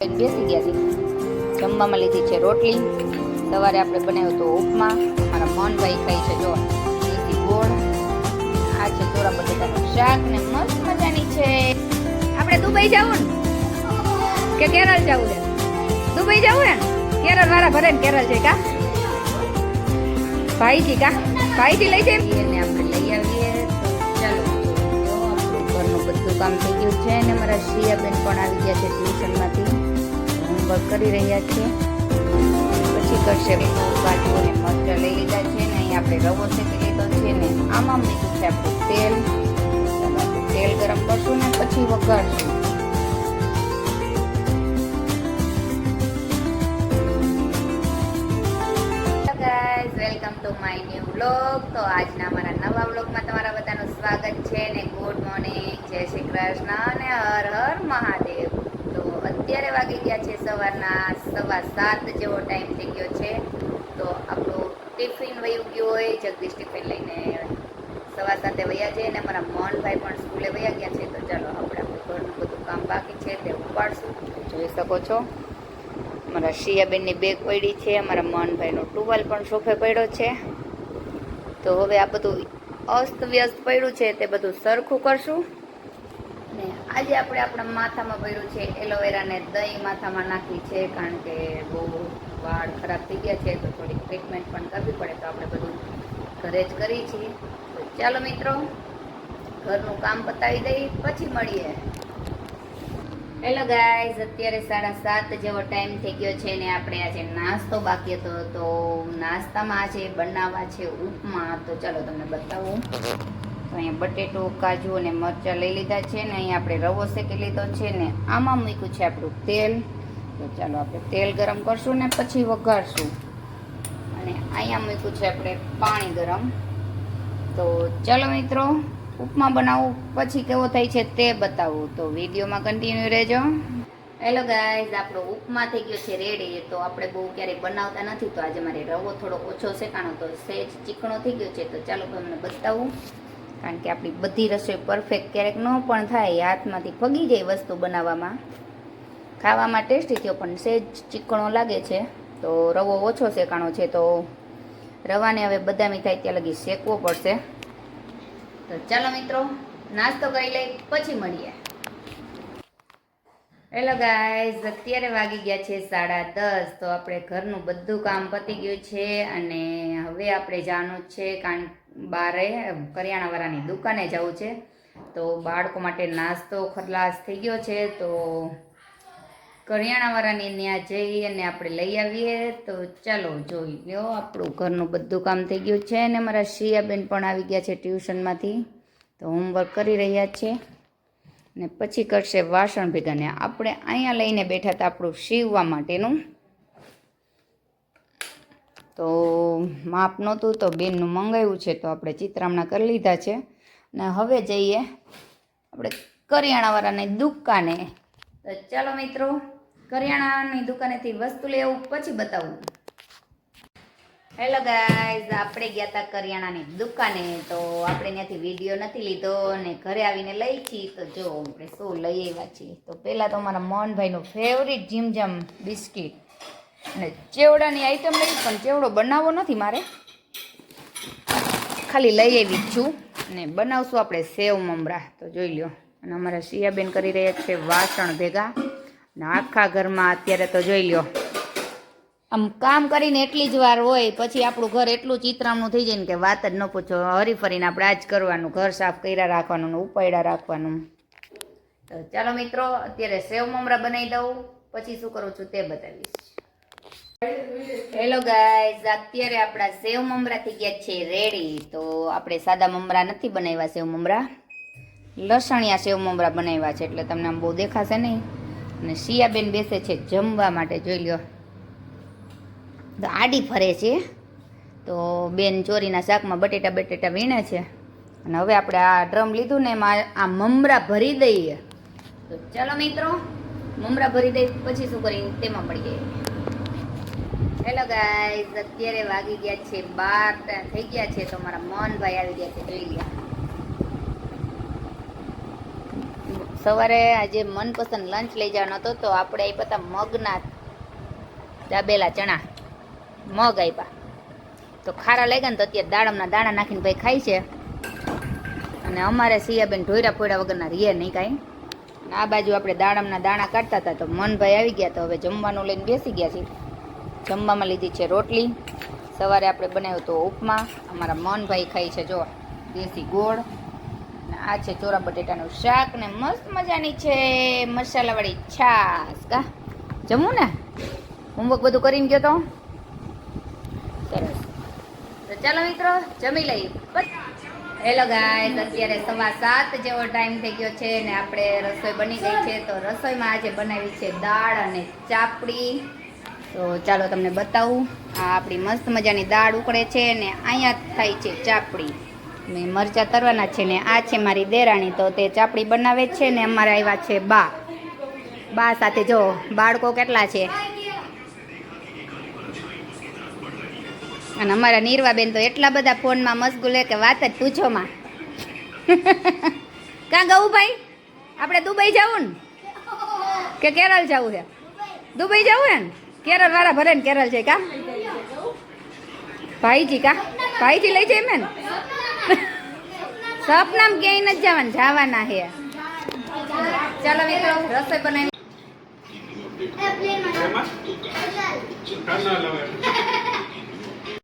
બેસી ગયા છે. જમવામાં લીધી છે રોટલી. સવારે આપણે બનાવ્યો તો ઉપમા. મારા મોહનભાઈ ખાઈ છે જો, લીધી ગોળ. આ છે ચોરા બટેટાનું શાક ને મસ્ત મજાની છે. આપણે દુબઈ જવું ને કે કેરળ જવું છે? દુબઈ જવું ને? કેરળ વાળા ભરે ને કેરળ છે કા? ભાઈજી કા? ભાઈજી લઈ જાય એને આપણે લઈ આવીએ. ચાલો આપણું ઘરનું બધું કામ થઈ ગયું છે ને, મારા શ્રીયાબેન પણ આવી ગયા છે ટ્યુશનમાંથી. હોમવર્ક કરી રહ્યા છીએ. પછી કરશે કાજુ અને લઈ લીધા છે ને અહીં આપણે રવો શેકી લીધો છે ને આમાં મૂક્યું છે આપણું તેલ. તેલ ગરમ કરશું ને પછી વઘારશું. Welcome to my new vlog તો આજના અમારા નવા વ્લોગમાં તમારા બધાનું સ્વાગત છે ને ગુડ મોર્નિંગ જય શ્રી કૃષ્ણ અને હર હર મહાદેવ. અત્યારે વાગી ગયા છે સવારના, સવા સાત જેવો ટાઈમ થઈ ગયો છે. તો આપણું ટિફિન વયું ગયું હોય, જગદીશ ટિફિન લઈને સવા સાતે વયા છે અને અમારા મોહનભાઈ પણ સ્કૂલે વયા ગયા છે, તો ચાલો આપણે આપણું ઘરનું બધું કામ બાકી છે, તે ઉપાડશું. જોઈ શકો છો અમારા શિયાબેનની બેગ પડી છે અમારા મોહનભાઈનો ટુવાલ પણ સોફે પડ્યો છે. તો હવે આ બધું અસ્ત વ્યસ્ત પડ્યું છે, તે બધું સરખું કરશું. ને આજે આપણે આપણા માથામાં ભર્યું છે એલોવેરાને દહીં માથામાં નાખી છે, કારણ કે બહુ વાળ ખરાબ થઈ ગયા છે, તો થોડીક ટ્રીટમેન્ટ પણ કરવી પડે તો આપણે બધું ઘરે જ કરીએ છીએ. ચાલો મિત્રો, ઘરનું કામ પતાવી દઈ, પછી મળીએ. હેલો ગાઈઝ અત્યારે સાડા સાત જેવો ટાઈમ થઈ ગયો છે ને આપણે આજે નાસ્તો બાકી હતો, તો નાસ્તામાં આજે બનાવવા છે ઉપમા. તો ચાલો તમને બતાવું. તો અહીંયા બટેટો, કાજુ અને મરચાં લઈ લીધા છે ને અહીંયા આપણે રવો શેકી લીધો છે ને આમાં મૂક્યું છે આપણું તેલ. તો ચાલો આપણે તેલ ગરમ કરશું ને પછી વઘારશું. અને અહીંયા મૂક્યું છે આપણે પાણી ગરમ. તો ચાલો મિત્રો, ઉપમા બનાવું, પછી કેવો થાય છે તે બતાવું. તો વિડીયોમાં કન્ટિન્યુ રહેજો. હેલો ગાઈઝ આપણો ઉપમા થઈ ગયો છે રેડી તો આપણે બહુ ક્યારેય બનાવતા નથી, તો આજે મારે રવો થોડો ઓછો શેકાણો. તો સેજ ચીકણો થઈ ગયો છે, તો ચાલો તમને બતાવું. કારણ કે આપણી બધી રસોઈ પરફેક્ટ ક્યારેક ન પણ થાય હાથમાંથી ફગી જાય વસ્તુ બનાવવામાં. ખાવામાં ટેસ્ટી થયો, પણ સહેજ ચીકણો લાગે છે. તો રવો ઓછો શેકાણો છે, તો રવાને હવે બદામી થાય ત્યાં લગી શેકવો પડશે. તો ચાલો મિત્રો, નાસ્તો કરી લઈ, પછી મળીએ. હેલો ગાઈઝ અત્યારે વાગી ગયા છે સાડા દસ, તો આપણે ઘરનું બધું કામ પતી ગયું છે અને હવે આપણે જવાનું છે કારણ બારે કરિયાણાવાળાની દુકાને જવું છે. તો બાળકો માટે નાસ્તો ખલાસ થઈ ગયો છે. તો કરિયાણાવાળાની ત્યાં જઈ અને આપણે લઈ આવીએ. તો ચાલો જોઈ લો આપણું ઘરનું બધું કામ થઈ ગયું છે અને મારા શિયાબેન પણ આવી ગયા છે ટ્યુશનમાંથી. તો હોમવર્ક કરી રહ્યા છે. ને પછી કરશે વાસણ ભેગાને. આપણે અહીંયા લઈને બેઠા હતા આપણું સીવવા માટેનું. તો માપ નહોતું તો બેનનું મંગાવ્યું છે તો આપણે ચિત્રામણા કરી લીધા છે. ને હવે જઈએ આપણે કરિયાણાવાળાની દુકાને. તો ચાલો મિત્રો, કરિયાણાની દુકાનેથી વસ્તુ લેવું પછી બતાવું. હેલો ગાઈઝ આપણે ગયા હતા કરિયાણાની દુકાને. તો આપણે ત્યાંથી વીડિયો નથી લીધો અને ઘરે આવીને લઈ છીએ. તો જો, આપણે શું લઈ આવ્યા છીએ? તો પહેલાં તો અમારા મોહનભાઈનું ફેવરિટ જીમજમ બિસ્કિટ. અને ચેવડાની આઈટમ લઈ પણ ચેવડો બનાવવો નથી મારે. ખાલી લઈ આવી છું અને બનાવશું આપણે સેવ મમરા. તો જોઈ લ્યો. અને અમારા શિયાબેન કરી રહ્યા છે વાસણ ભેગા. અને આખા ઘરમાં અત્યારે તો જોઈ લ્યો. આમ કામ કરીને એટલી જ વાર હોય, પછી આપણું ઘર એટલું ચિત્રામણું થઈ જાય ને કે વાત જ ન પૂછો. હરીફરીને આપણે આ જ કરવાનું, ઘર સાફ કર્યા રાખવાનું ને ઉપાડ્યા રાખવાનું. તો ચાલો મિત્રો, અત્યારે સેવ મમરા બનાવી દઉં. પછી શું કરું છું તે બતાવીશ. હેલો ગાઈઝ અત્યારે આપણા સેવ મમરા થઈ ગયા છે રેડી તો આપણે સાદા મમરા નથી બનાવ્યા સેવ મમરા. લસણિયા સેવ મમરા બનાવ્યા છે, એટલે તમને આમ બહુ દેખાશે નહીં. અને શિયાબેન બેસે છે જમવા માટે, જોઈ લ્યો. તો આડી ફરે છે. તો બેન ચોરીના શાકમાં બટેટા બટેટા વીણે છે. અને હવે આપણે આ ડ્રમ લીધું ને એમાં આ મમરા ભરી દઈએ. તો ચાલો મિત્રો, મમરા ભરી દઈ, પછી શું કરી તેમાં પડી જઈએ હેલો ગાઈઝ અત્યારે વાગી ગયા છે બાર થઈ ગયા છે તો મારા મોહનભાઈ આવી ગયા છે, જોઈ ગયા સવારે આજે મનપસંદ લંચ લઈ જવાનો હતો, તો આપણે આપ્યા હતા મગના દાબેલા ચણા. મગ આપ્યા. તો ખારા લાગ્યા ને તો અત્યારે દાડમના દાણા નાખીને ભાઈ ખાય છે. અને અમારે સિયાબેન ઢોયરા ફોયરા વગરના રીએ નહીં કાંઈ. આ બાજુ આપણે દાડમના દાણા કાઢતા હતા, તો મનભાઈ આવી ગયા, તો હવે જમવાનું લઈને બેસી ગયા છીએ. જમવામાં લીધી છે રોટલી. સવારે આપણે બનાવ્યો તો ઉપમા. અમારા મનભાઈ ખાય છે જો દેશી ગોળ. આ છે ચોરા બટેટાનું શાક ને મસ્ત મજાની છે મસાલાવાળી છાશ. કા? જમવું ને? હોમવર્ક બધું કરીને ગયો તો? સરસ. તો ચાલો મિત્રો, જમી લઈએ. હેલો ગાય અત્યારે સવા સાત જેવો ટાઈમ થઈ ગયો છે ને આપણે રસોઈ બની ગઈ છે. તો રસોઈમાં આજે બનાવી છે દાળ અને ચાપડી. તો ચાલો તમને બતાવું. આ આપણી મસ્ત મજાની દાળ ઉકળે છે ને અહીંયા થાય છે ચાપડી. ને મરચાં તરવાના છે ને આ છે મારી દેરાણી, તો તે ચાપડી બનાવે છે ને અમારે આવ્યા છે બા. બા સાથે જો, બાળકો કેટલા છે? અને અમારા નીરવાબેન તો એટલા બધા ફોનમાં મશગુલે કે વાત જ પૂછોમાં. કાં ગવું ભાઈ? આપણે દુબઈ જવું ને? કે કેરળ જવું છે? દુબઈ જવું હે ને કેરળ વાળા ભરે ને કેરળ છે કા? ભાઈજી કા? ભાઈજી લઈ જાય મેં સપનામ ક્યાંય નથી જવાનું, જવાના હે. ચાલો મિત્રો, રસોઈ બનાવી. લવાય.